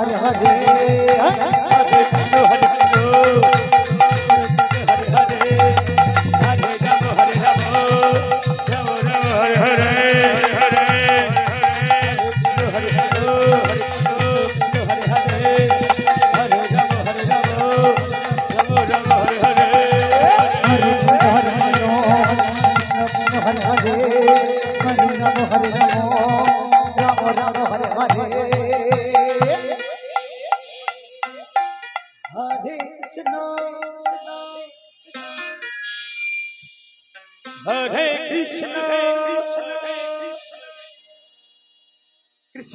Hare Hare Hare Krishna Hare Krishna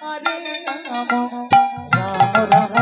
Hare Rama Rama Rama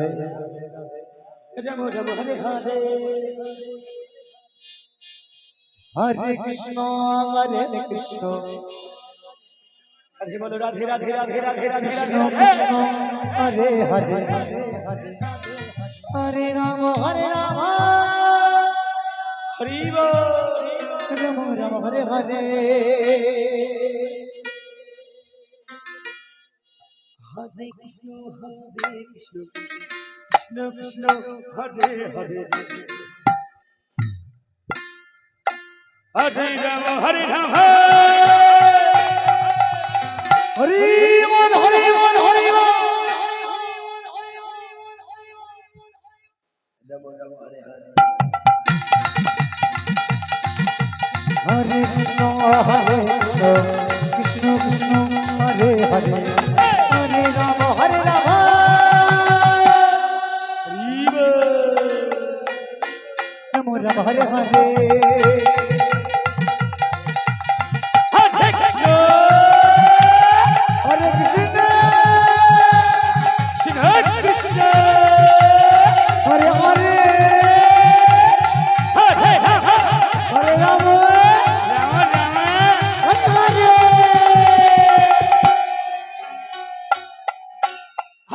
হরে রাম রাম হরে হরে হরে কৃষ্ণ হরে কৃষ্ণ রাধে বলো রাধে রাধে রাধে রাধে রাধে কৃষ্ণ হরে হরে হরে হরে রাম হরে রাম হরি রাম রাম হরে হরে হরে কৃষ্ণ হরে কৃষ্ণ কৃষ্ণ কৃষ্ণ হরে হরে। হরে রাম হরে রাম হরে। মন হরে হরে কৃষ্ণ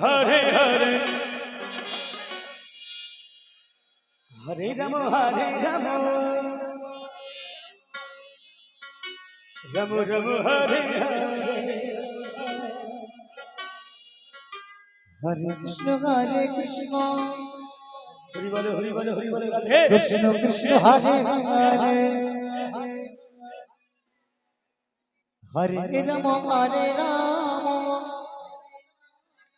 হরে হরে হরে রাম হরে রাম রাম রাম হরে হরে হরে কৃষ্ণ হরে কৃষ্ণ হরি বলে হরি বলে হরি বলে রাধে কৃষ্ণ কৃষ্ণ হরে হরে হরে রাম হরে রাম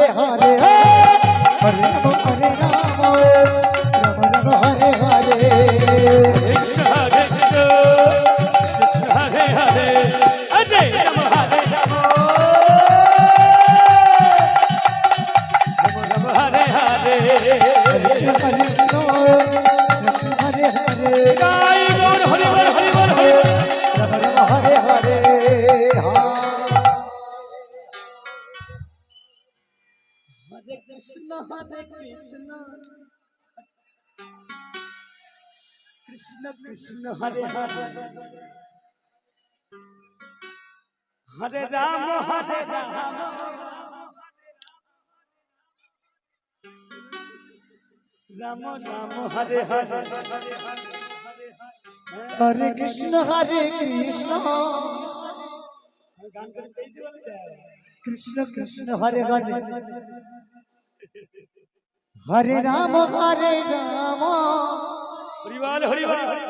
হরে হরে হরে রাম হরে हरे हरे हरे राम हरे राम। राम। राम हरे हरे हरे। कृष्ण हरे कृष्ण। कृष्ण कृष्ण हरे हरे। हरे राम हरे राम। परिवार हरिवार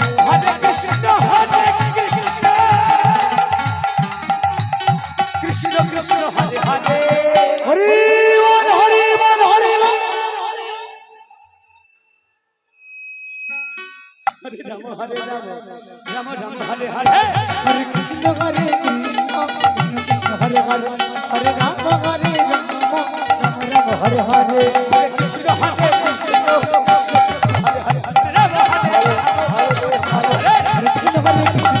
হরে কৃষ্ণ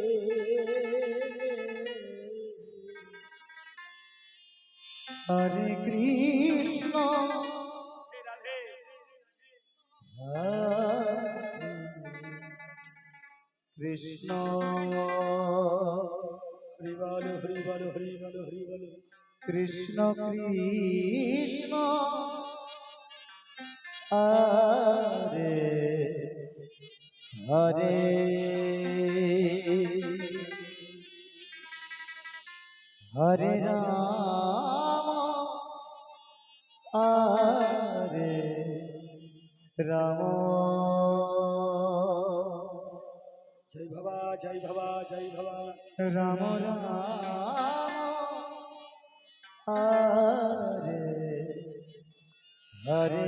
হরি বল হরি বল হরি বল কৃষ্ণ কৃষ্ণ। হরে হরে। হরে রাম। হরে রাম। জয় বাবা জয় বাবা জয় বাবা। রাম রাম। হরে হরে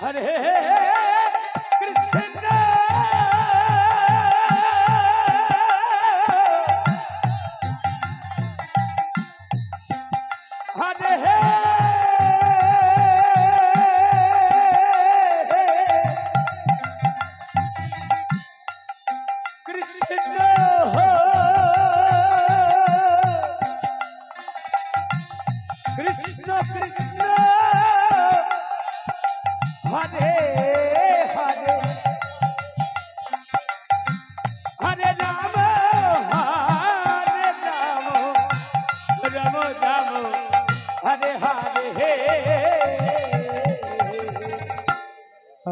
হরে।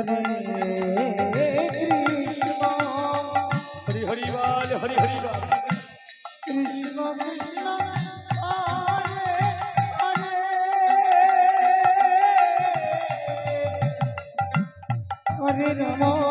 হরে কৃষ্ণ হরি হরি বল হরি হরি বল কৃষ্ণ কৃষ্ণ হরে হরে হরে রাম